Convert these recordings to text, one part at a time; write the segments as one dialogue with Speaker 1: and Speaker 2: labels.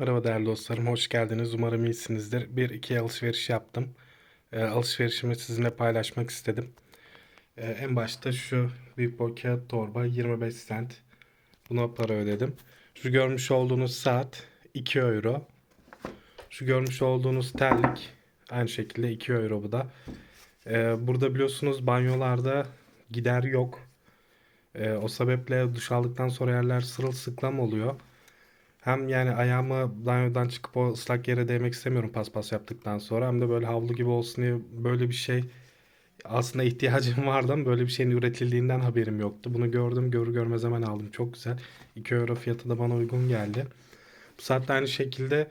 Speaker 1: Merhaba değerli dostlarım, hoş geldiniz. Umarım iyisinizdir. Bir iki alışveriş yaptım. Ee, alışverişimi sizinle paylaşmak istedim. Ee, en başta şu boy kağıt torba 25 cent. Buna para ödedim. Şu görmüş olduğunuz saat 2 euro. Şu görmüş olduğunuz terlik aynı şekilde 2 euro bu da. Ee, burada biliyorsunuz banyolarda gider yok. Ee, o sebeple duş aldıktan sonra yerler sırılsıklam oluyor. Hem yani ayağımı banyodan çıkıp o ıslak yere değmek istemiyorum paspas yaptıktan sonra. Hem de böyle havlu gibi olsun diye böyle bir şey aslında ihtiyacım vardı ama böyle bir şeyin üretildiğinden haberim yoktu. Bunu gördüm görür görmez hemen aldım. Çok güzel. 2 euro fiyatı da bana uygun geldi. Bu saatte aynı şekilde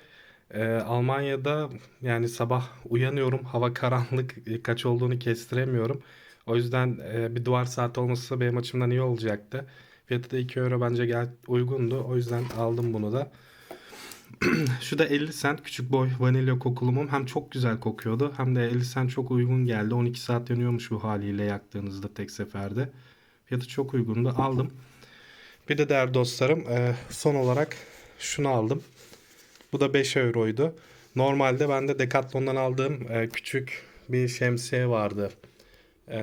Speaker 1: e, Almanya'da yani sabah uyanıyorum. Hava karanlık e, kaç olduğunu kestiremiyorum. O yüzden e, bir duvar saati olması benim açımdan iyi olacaktı. Fiyatı da 2 euro bence gel uygundu. O yüzden aldım bunu da. Şu da 50 cent küçük boy vanilya kokulu mum. Hem çok güzel kokuyordu hem de 50 cent çok uygun geldi. 12 saat yanıyormuş bu haliyle yaktığınızda tek seferde. Fiyatı çok uygundu. Aldım. Bir de değerli dostlarım e, son olarak şunu aldım. Bu da 5 euroydu. Normalde bende Decathlon'dan aldığım e, küçük bir şemsiye vardı. E,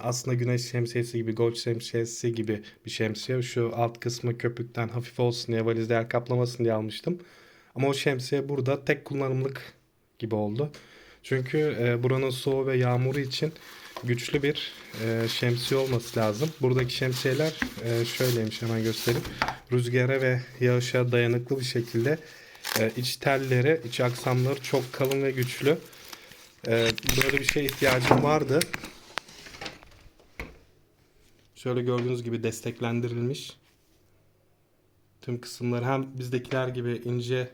Speaker 1: aslında güneş şemsiyesi gibi, gold şemsiyesi gibi bir şemsiye. Şu alt kısmı köpükten hafif olsun diye valizde yer kaplamasın diye almıştım. Ama o şemsiye burada tek kullanımlık gibi oldu. Çünkü e, buranın soğuğu ve yağmuru için güçlü bir e, şemsiye olması lazım. Buradaki şemsiyeler e, şöyleymiş hemen göstereyim. Rüzgara ve yağışa dayanıklı bir şekilde e, iç telleri, iç aksamları çok kalın ve güçlü. E, böyle bir şeye ihtiyacım vardı. Şöyle gördüğünüz gibi desteklendirilmiş. Tüm kısımları hem bizdekiler gibi ince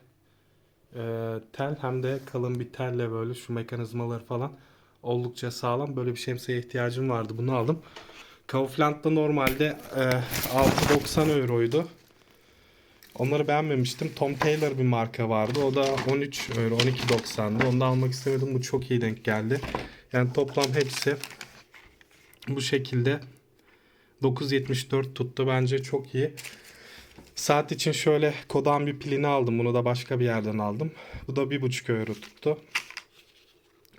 Speaker 1: e, tel hem de kalın bir telle böyle şu mekanizmaları falan oldukça sağlam. Böyle bir şemsiye ihtiyacım vardı. Bunu aldım. Kaufland'da normalde e, 6.90 euroydu. Onları beğenmemiştim. Tom Taylor bir marka vardı. O da 13 euro, 12.90'dı. Onu da almak istemedim. Bu çok iyi denk geldi. Yani toplam hepsi bu şekilde 9.74 tuttu. Bence çok iyi. Saat için şöyle Kodan bir pilini aldım. Bunu da başka bir yerden aldım. Bu da 1.5 euro tuttu.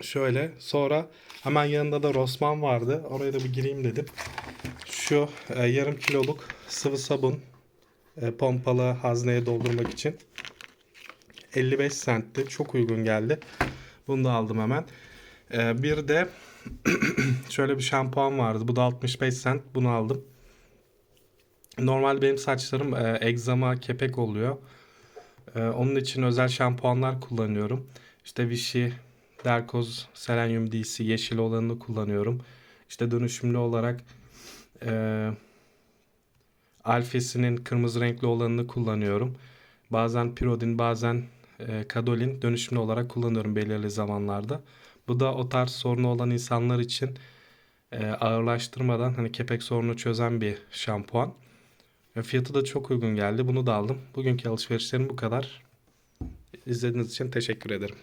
Speaker 1: Şöyle sonra hemen yanında da Rossmann vardı. Oraya da bir gireyim dedim. Şu e, yarım kiloluk sıvı sabun e, pompalı hazneye doldurmak için 55 centti. Çok uygun geldi. Bunu da aldım hemen. E, bir de şöyle bir şampuan vardı. Bu da 65 cent. Bunu aldım. Normal benim saçlarım e, egzama, kepek oluyor. E, onun için özel şampuanlar kullanıyorum. İşte Vichy, Derkoz, Selenium DC yeşil olanını kullanıyorum. İşte dönüşümlü olarak e, Alfes'inin kırmızı renkli olanını kullanıyorum. Bazen Pirodin, bazen e, Kadolin dönüşümlü olarak kullanıyorum belirli zamanlarda. Bu da o tarz sorunu olan insanlar için e, ağırlaştırmadan hani kepek sorunu çözen bir şampuan. E, fiyatı da çok uygun geldi. Bunu da aldım. Bugünkü alışverişlerim bu kadar. İzlediğiniz için teşekkür ederim.